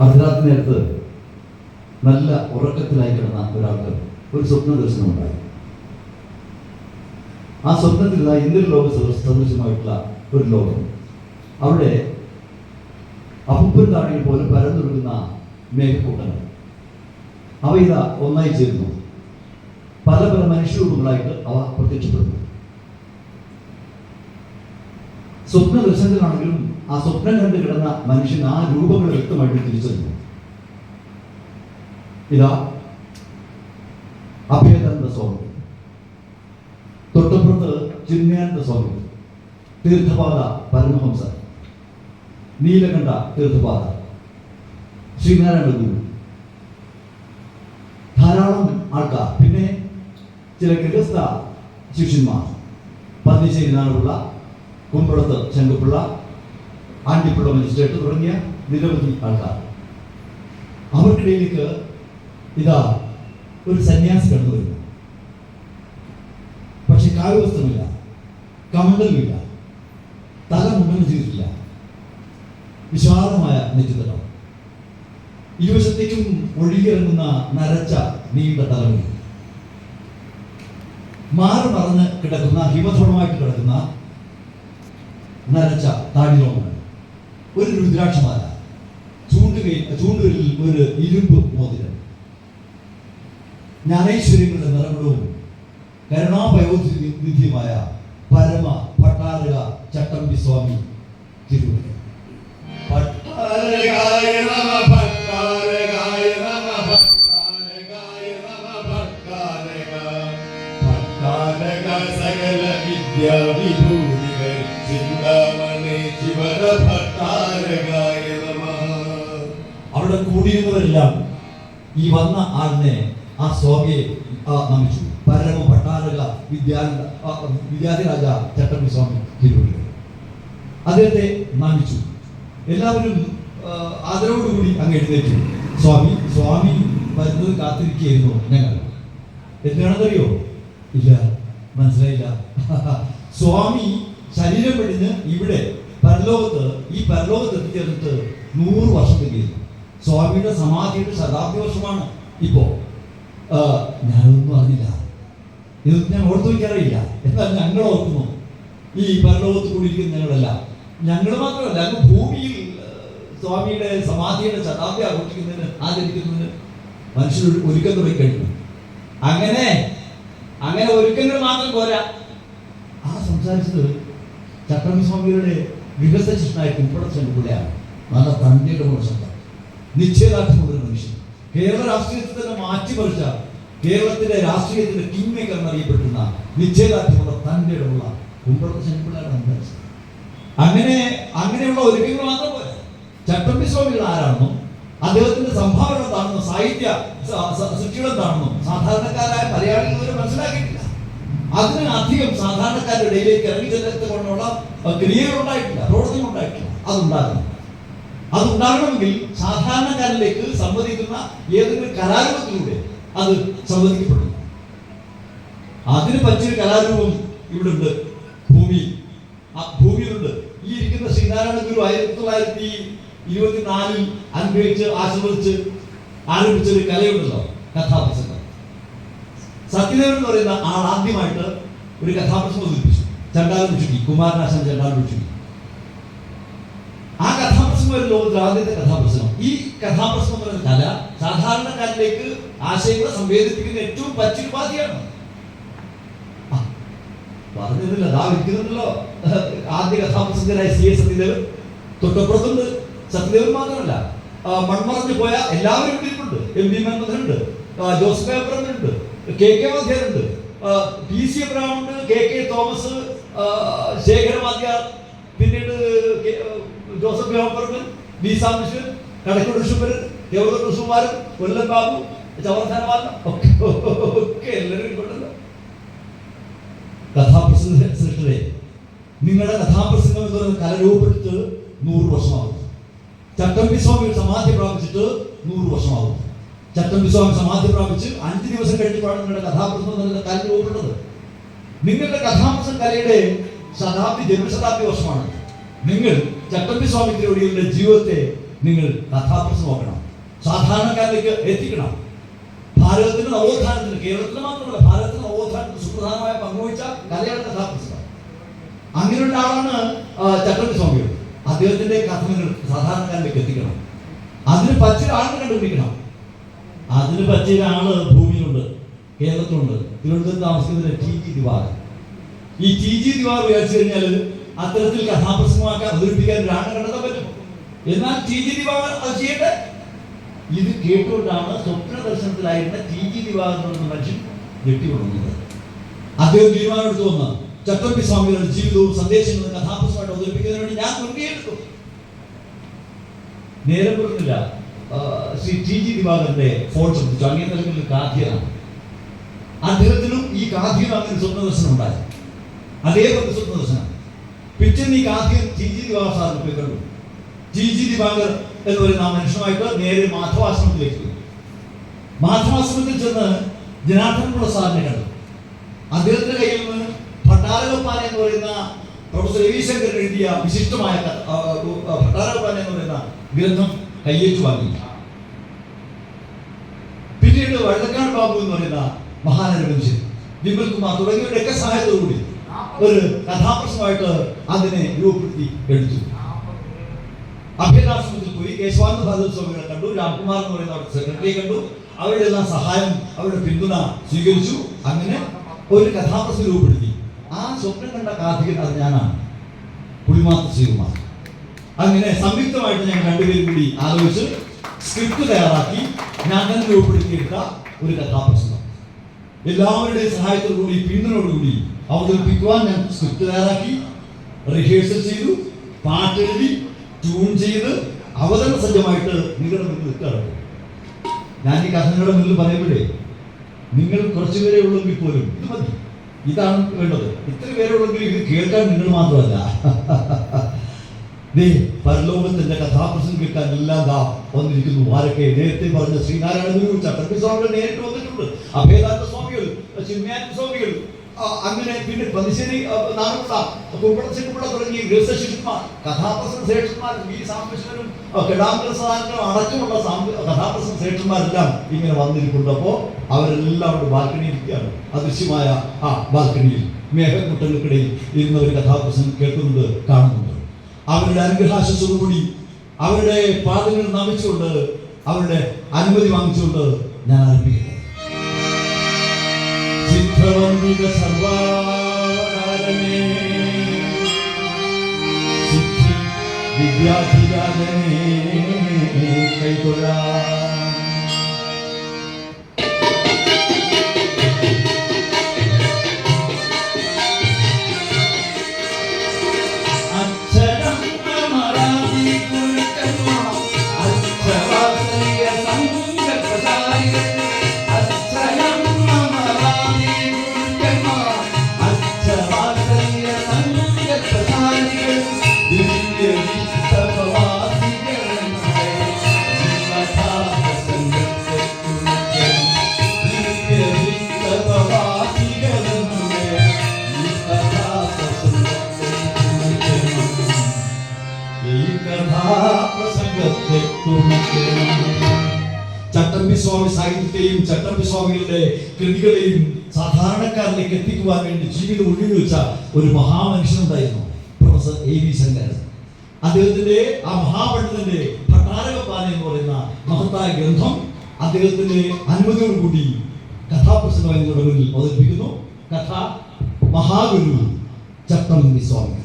അർദ്ധരാത്രി നേരത്ത് നല്ല ഉറക്കത്തിലായി കിടന്ന ഒരാൾക്ക് ഒരു സ്വപ്ന ദർശനം ഉണ്ടായി. ആ സ്വപ്നത്തിൽ ഇതാ സദൃശ- സദൃശമായിട്ടുള്ള ഒരു ലോകം. അവിടെ അപ്പുപ്പൻ താഴെ പോലെ പരന്നൊഴുകുന്ന മേഘക്കൂട്ടങ്ങൾ. അവ ഇതാ ഒന്നായി ചേരുന്നു. പല പല മനുഷ്യരൂപങ്ങളായിട്ട് അവ പ്രത്യക്ഷപ്പെടുന്നു. സ്വപ്ന ദർശനത്തിലാണെങ്കിലും ആ സ്വപ്നം കണ്ട് കിടന്ന മനുഷ്യൻ ആ രൂപങ്ങൾ വ്യക്തമായിട്ട് തിരിച്ചറിഞ്ഞു. ഇതാ അഭയതന്റെ സ്വാമി തൊട്ടപ്പുറത്ത് ചിന്മയാനന്ദ സ്വാമി തീർത്ഥപാത പരമഹംസ. നീലകണ്ഠ തീർത്ഥപാത. ശ്രീനാരായണ ഗുരു. ധാരാളം ആൾക്കാർ. പിന്നെ ചില ഗൃഹസ്ഥ ശിഷ്യന്മാർ. പന്നിശ്ശേരി നാടുള്ള കുമ്പളത്ത് ശങ്കുപിള്ള ആണ്ടിപ്പിള്ള മജിസ്ട്രേറ്റ് തുടങ്ങിയ നിരവധി ആൾക്കാർ. അവർക്കിടയിലേക്ക് ഇതാ ഒരു സന്യാസി കടന്നു വരുന്നു. പക്ഷെ കാലവസ്ത്രമില്ല കമണ്ടലുമില്ല തല മുണ്ടനം ചെയ്തിട്ടില്ല വിശാലമായ നെറ്റിത്തടം ഇരുവശത്തേക്കും ഒഴുകിയിറങ്ങുന്ന നരച്ച നീണ്ട തലമുടി. മാറി മറന്ന് കിടക്കുന്ന ഹിമധോളമായിട്ട് കിടക്കുന്ന നരച്ച താടിലോമങ്ങൾ ഒരു രുദ്രാക്ഷമാല. ചൂണ്ടുകയിൽ ചൂണ്ടുകളിൽ ഒരു ഇരുമ്പ് മോതിരം. ജ്ഞാനൈശ്വര്യങ്ങളുടെ നിറങ്ങളും കരുണാപയോധിയുമായ പരമ ഭട്ടാരക ചട്ടമ്പി സ്വാമി തിരുവനന്തപുരം. അവിടെ കൂടിയിരുന്നവരെല്ലാം ഈ വന്ന ആളിനെ ആ സ്വാമിയെ നമിച്ചു. പരമ ഭട്ടാരക വിദ്യാ രാജ ചട്ടമ്പി സ്വാമി തിരുവനന്തപുരം അദ്ദേഹത്തെ നമിച്ചു. എല്ലാവരും ആദരവോടുകൂടി അങ്ങ് എഴുന്നേറ്റു. സ്വാമി സ്വാമി വരുന്നത് കാത്തിരിക്കുകയായിരുന്നു ഞങ്ങൾ. എന്താണെന്നറിയോ ഇല്ല മനസ്സിലായില്ല. സ്വാമി ശരീരം വെടിഞ്ഞ് ഇവിടെ പരലോകത്ത് ഈ പരലോകത്ത് എത്തിച്ചേർന്നിട്ട് നൂറ് വർഷം തികയുന്നു സ്വാമിയുടെ സമാധിയുടെ ശതാബ്ദി വർഷമാണ് ഇപ്പോ. ആ, ഞാനൊന്നും അറിഞ്ഞില്ല. ഇതൊന്നും ഞാൻ ഓർത്തു വയ്ക്കാറില്ല. എന്നാൽ ഞങ്ങൾ ഓർക്കുന്നു. ഈ പരലോകത്ത് കൂടിയിരിക്കുന്ന ഞങ്ങളല്ല ഞങ്ങൾ മാത്രമല്ല അങ്ങ് ഭൂമിയിൽ സ്വാമിയുടെ സമാധിയുടെ ശതാബ്ദി ആഘോഷിക്കുന്നതിന് ആചരിക്കുന്നതിന് മനുഷ്യർ ഒരുക്കം തുടങ്ങിക്കഴിഞ്ഞു അങ്ങനെ അങ്ങനെ ഒരുക്കങ്ങൾ മാത്രം പോരാ. ആ സംസാരിച്ചത് ചട്ടമ്പി വികസന ശിഷ്ടനായ കുമ്പടച്ചൻ കൂടെയാണ് നല്ല തന്റെ ശബ്ദം നിശ്ചയദാർഢ്യമുള്ള മനുഷ്യൻ കേരള രാഷ്ട്രീയത്തെ തന്നെ മാറ്റിമറിച്ച കേരളത്തിലെ രാഷ്ട്രീയത്തിന്റെ കിങ് മേക്കർ എന്നറിയപ്പെട്ടുന്ന നിശ്ചയദാർഢ്യമുള്ള തന്റെ ഉള്ള കുമ്പളത്തെ ശനിപ്പിള്ളാരാണ് സംസാരിച്ചത് അങ്ങനെ അങ്ങനെയുള്ള ഒരുക്കങ്ങൾ മാത്രം പോലെ ചട്ടമ്പി സ്വാമികൾ ആരാണെന്നും അദ്ദേഹത്തിന്റെ സംഭാവന എന്താണെന്നും സാഹിത്യ സൃഷ്ടികൾ എന്താണെന്നും സാധാരണക്കാരായ മലയാളികൾ ഇതുവരെ മനസ്സിലാക്കിയിട്ടില്ല. അതിന് അധികം സാധാരണക്കാരുടെ ഇടയിലേക്ക് ഇറങ്ങി ചെല്ലത്തുകൊണ്ടുള്ള ക്രിയകൾ ഉണ്ടായിട്ടില്ല പ്രവർത്തനം ഉണ്ടായിട്ടില്ല. അതുണ്ടാകണം അതുണ്ടാകണമെങ്കിൽ സാധാരണക്കാരിലേക്ക് സംവദിക്കുന്ന ഏതെങ്കിലും കലാരൂപത്തിലൂടെ അത് സംവദിക്കപ്പെടുന്നു അതിന് പറ്റിയൊരു കലാരൂപം ഇവിടെ ഉണ്ട് ഭൂമി. ആ ഭൂമിയിലുണ്ട്. ഈ ഇരിക്കുന്ന ശ്രീനാരായണ ഗുരു ആയിരത്തി തൊള്ളായിരത്തി ഇരുപത്തിനാലിൽ അനുഗ്രഹിച്ച് ആശീർവദിച്ച് ആരംഭിച്ച ഒരു കലയുണ്ടല്ലോ കഥാപ്രസംഗം. സത്യദേവൻ എന്ന് പറയുന്ന ആൾ ആദ്യമായിട്ട് ഒരു കഥാപ്രസംഗം അവതരിപ്പിച്ചു. ചണ്ടാലം ചുറ്റി കുമാരനാശൻ ചണ്ടാലും ചുറ്റി ആ കഥാപ്രസംഗം ഒരു ലോകത്തിലെ ആദ്യത്തെ കഥാപ്രസംഗം. ഈ കഥാപ്രസംഗം എന്ന കല. സാധാരണക്കാരിലേക്ക് ആശയങ്ങളെ സംവേദിപ്പിക്കുന്ന ഏറ്റവും പച്ചിരുപാധിയാണ് ഉപാധിയാണ് പറഞ്ഞതില്ല അതാ വിൽക്കുന്നുണ്ടല്ലോ ആദ്യ കഥാപ്രസംഗനായ സി എസ് സത്യദേവൻ. തൊട്ടപ്പുറത്തുണ്ട്. സത്യദേവൻ മാത്രമല്ല. മൺമറഞ്ഞു പോയ എല്ലാവരും ഇരിപ്പുണ്ട് എം പി മൻമഥനുണ്ട്. ജോസഫ് ഏബ്രമുണ്ട് കെ കെ വാദ്യാരുണ്ട്. പി സി എബ്രഹാമുണ്ട് കെ കെ തോമസ് ശേഖരവാദ്യാർ. പിന്നീട് ജോസഫ് ജോപ്പർമൻ വി സാംബിശ്വൻ കടക്കൂട് ഋഷുപരൻ ദേവദത്ത കുസുമാരൻ കൊല്ലം ബാബു ചവർധാനവാദം ഒക്കെ ഒക്കെ എല്ലാവരും കൊണ്ടല്ലോ കഥാപ്രസംഗ സൃഷ്ടിയെ നിങ്ങളുടെ കഥാപ്രസംഗം എന്ന് പറയുന്ന കല രൂപപ്പെടുത്ത് നൂറ് വർഷമാകും. ചട്ടമ്പി സ്വാമി സമാധി പ്രാപിച്ചിട്ട് നൂറ് വർഷമാകും. ചട്ടമ്പി സ്വാമി സമാധി പ്രാപിച്ച് അഞ്ച് ദിവസം കഴിഞ്ഞപ്പോഴാണ് നിങ്ങളുടെ കഥാപ്രസംഗം എന്ന കല രൂപപ്പെട്ടത് നിങ്ങളുടെ കഥാപ്രസംഗ കലയുടെ ശതാബ്ദി ജന്മശതാബ്ദി വർഷമാണ്. നിങ്ങൾ ചട്ടമ്പി സ്വാമി തിരുവടികളുടെ ജീവിതത്തെ നിങ്ങൾ കഥാപ്രസംഗം നോക്കണം സാധാരണക്കാരിലേക്ക് എത്തിക്കണം. ഭാരതത്തിന്റെ നവോത്ഥാനത്തിന് കേരളത്തിന് മാത്രമല്ല ഭാരതത്തിന്റെ നവോത്ഥാനത്തിന് സുപ്രധാനമായ പങ്കുവച്ച കലയാണ് കഥാപ്രസംഗം. അങ്ങനെയുള്ള ആളാണ് ചട്ടമ്പി സ്വാമികൾ അദ്ദേഹത്തിന്റെ കഥ നിങ്ങൾ സാധാരണക്കാരിലേക്ക് എത്തിക്കണം. അതിന് പറ്റിയ ആളിനെ കണ്ടുപിടിക്കണം. അതിന് പറ്റിയ ആൾ ഭൂമിയിലുണ്ട് കേരളത്തിലുണ്ട്. തിരുവനന്തപുരത്ത് താമസിക്കുന്ന ടി ജി ദിവാകർ ഈ ടി ജി ദിവാർ വിചാരിച്ചു കഴിഞ്ഞാൽ അത്തരത്തിൽ കഥാപ്രസംഗമാക്കാൻ അവതരിപ്പിക്കാൻ ഒരാളെ കണ്ടെത്താൻ പറ്റും. എന്നാൽ ടി ജി ദിവാകർ അത് ചെയ്യട്ടെ? ഇത് കേട്ടുകൊണ്ടാണ് സ്വപ്ന ദർശനത്തിലായിരുന്ന ടി ജി ദിവാകർ എന്ന മനുഷ്യൻ ഞെട്ടിക്കൊള്ളുന്നത് അദ്ദേഹം തീരുമാനമെടുത്തു വന്ന ചട്ടമ്പി സ്വാമികളുടെ ജീവിതവും സന്ദേശങ്ങളും കഥാപ്രസംഗമായിട്ട് അവതരിപ്പിക്കുന്നതിന് വേണ്ടി ഞാൻ മുൻകൈയെടുത്തു നേരെ പറഞ്ഞില്ല ശ്രീ ടി ജി ദിവാകരന്റെ ഫോൺ ശ്രദ്ധിച്ചു. അങ്ങനെ നിലവിൽ കാഥ്യനാണ് അദ്ദേഹത്തിനും ഈ കാഥ്യനും അങ്ങനെ സ്വപ്ന ദർശനം ഉണ്ടായി അതേപോലെ സ്വപ്ന ദർശനം. പിറ്റേന്ന് ഈ കാഥ്യൻ ജി ജി ദിവാകർ സാറിന് പോയി കണ്ടു. ടി ജി ദിവാകർ എന്ന് പറയുന്ന ആ മനുഷ്യനുമായിട്ട് നേരെ മാധവാശ്രമത്തിലേക്ക് പോയി. മാധവാശ്രമത്തിൽ ചെന്ന് ജനാർദ്ദൻ പ്രസാദിനെ കണ്ടു. അദ്ദേഹത്തിന്റെ കയ്യിൽ നിന്ന് ഭട്ടാരകപ്പാന എന്ന് പറയുന്ന പ്രൊഫസർ രവിശങ്കർ എഴുതിയ വിശിഷ്ടമായ ഭട്ടാരകപ്പാന എന്ന് പറയുന്ന ഗ്രന്ഥം കയ്യേറ്റു വാങ്ങി. പിന്നീട് വള്ളക്കാട് ബാബു എന്ന് പറയുന്ന മഹാനര മനുഷ്യൻ വിമൽ കുമാർ തുടങ്ങിയവരുടെയൊക്കെ സഹായത്തോടുകൂടി ഒരു കഥാപ്രശ്നമായിട്ട് അതിനെ രൂപപ്പെടുത്തി എടുത്തു അഭ്യനാശ്രമത്തിൽ പോയി. കേശവാനന്ദ ഭാരത സ്വാമികളെ കണ്ടു. രാംകുമാർ എന്ന് പറയുന്ന അവരുടെ സെക്രട്ടറിയെ കണ്ടു. അവരുടെ എല്ലാം സഹായം അവരുടെ പിന്തുണ സ്വീകരിച്ചു. അങ്ങനെ ഒരു കഥാപ്രശ്നം രൂപപ്പെടുത്തി. ആ സ്വപ്നം കണ്ട കാർത്തികൻ അത് ഞാനാണ്. പുളിമാത്ത ശ്രീകുമാർ. അങ്ങനെ സംയുക്തമായിട്ട് ഞാൻ രണ്ടുപേരും കൂടി ആലോചിച്ച് സ്ക്രിപ്റ്റ് തയ്യാറാക്കി. ഞാൻ തന്നെ രൂപപ്പെടുത്തിയെടുത്ത ഒരു കഥാപ്രസംഗം. എല്ലാവരുടെയും സഹായത്തോടുകൂടി പിന്തുണയോടുകൂടി അവതരിപ്പിക്കുവാൻ ഞാൻ സ്ക്രിപ്റ്റ് തയ്യാറാക്കി റിഹേഴ്സൽ ചെയ്തു പാട്ടെഴുതി ട്യൂൺ ചെയ്ത് അവതരണ സജ്ജമായിട്ട് നിങ്ങളുടെ മുന്നിൽ നിൽക്കുകയാണ്. ഞാൻ ഈ കഥങ്ങളുടെ മുന്നിൽ പറയുമ്പോഴേ നിങ്ങൾ കുറച്ചു പേരെ ഉള്ളെങ്കിൽ പോലും ഇത് മതി. ഇതാണ് വേണ്ടത്. ഇത്ര പേരെ ഉള്ളെങ്കിൽ ഇത് കേൾക്കാൻ നിങ്ങൾ മാത്രമല്ല. ദേ പരലോകത്തിന്റെ കഥാപ്രസം കിട്ടാൻ ദാ വന്നിരിക്കുന്നു. ആരൊക്കെ? നേരത്തെ പറഞ്ഞ ശ്രീനാരായണ ഗുരു ചട്ടമ്പി സ്വാമികൾ നേരിട്ട് വന്നിട്ടുണ്ട്. അഭേദാനന്ദ സ്വാമികൾ ചിന്മയാനന്ദ സ്വാമികൾ. അങ്ങനെ പിന്നെ പതിശ്ശേരി നാടുള്ള കുമ്പളച്ചിട്ടുള്ള തുടങ്ങിയ ഗൃഹശിഷ്യന്മാർ കഥാപ്രസംഗ ശ്രേഷ്ഠന്മാർ വി സാംബശിവനും കെടാങ്കര സാധനം അടക്കമുള്ള കഥാപ്രസംഗ ശ്രേഷ്ഠന്മാരെല്ലാം ഇങ്ങനെ വന്നിരിക്കുന്നുണ്ട് അപ്പോ അവരെല്ലാം അവിടെ ബാൽക്കണിയിൽ ഇരിക്കുകയാണ്. അദൃശ്യമായ ആ ബാൽക്കണിയിൽ മേഘക്കൂട്ടങ്ങൾക്കിടയിൽ ഇരുന്ന ഒരു കഥാപ്രസംഗം കേൾക്കുന്നുണ്ട് കാണുന്നുണ്ട്. അവരുടെ അനുഗ്രഹാശസ്സോടുകൂടി അവരുടെ പാദങ്ങൾ നമിച്ചുകൊണ്ട് അവരുടെ അനുമതി വാങ്ങിച്ചുകൊണ്ട് ഞാൻ ആരംഭിക്കട്ടെ भगवन्विद सर्वाकारणे। सिद्धि विद्याधिदाने कैकुला। സ്വാമികളുടെ കൃതികളെയും സാധാരണക്കാരിലേക്ക് എത്തിക്കുവാൻ വേണ്ടി ജീവിതം ഒഴിഞ്ഞു വെച്ച ഒരു മഹാമനുഷ്യനുണ്ടായിരുന്നു പ്രൊഫസർ എ വി ശങ്കരൻ. അദ്ദേഹത്തിന്റെ ആ മഹാപണ്ഡിതന്റെ ഭട്ടാരകപ്പാന എന്ന് പറയുന്ന മഹത്തായ ഗ്രന്ഥം അദ്ദേഹത്തിന്റെ അനുമതിയോടുകൂടി കഥാപ്രസംഗം എന്നോട് മുന്നിൽ അവതരിപ്പിക്കുന്നു. കഥ മഹാഗുരു ചട്ടമ്പി സ്വാമികൾ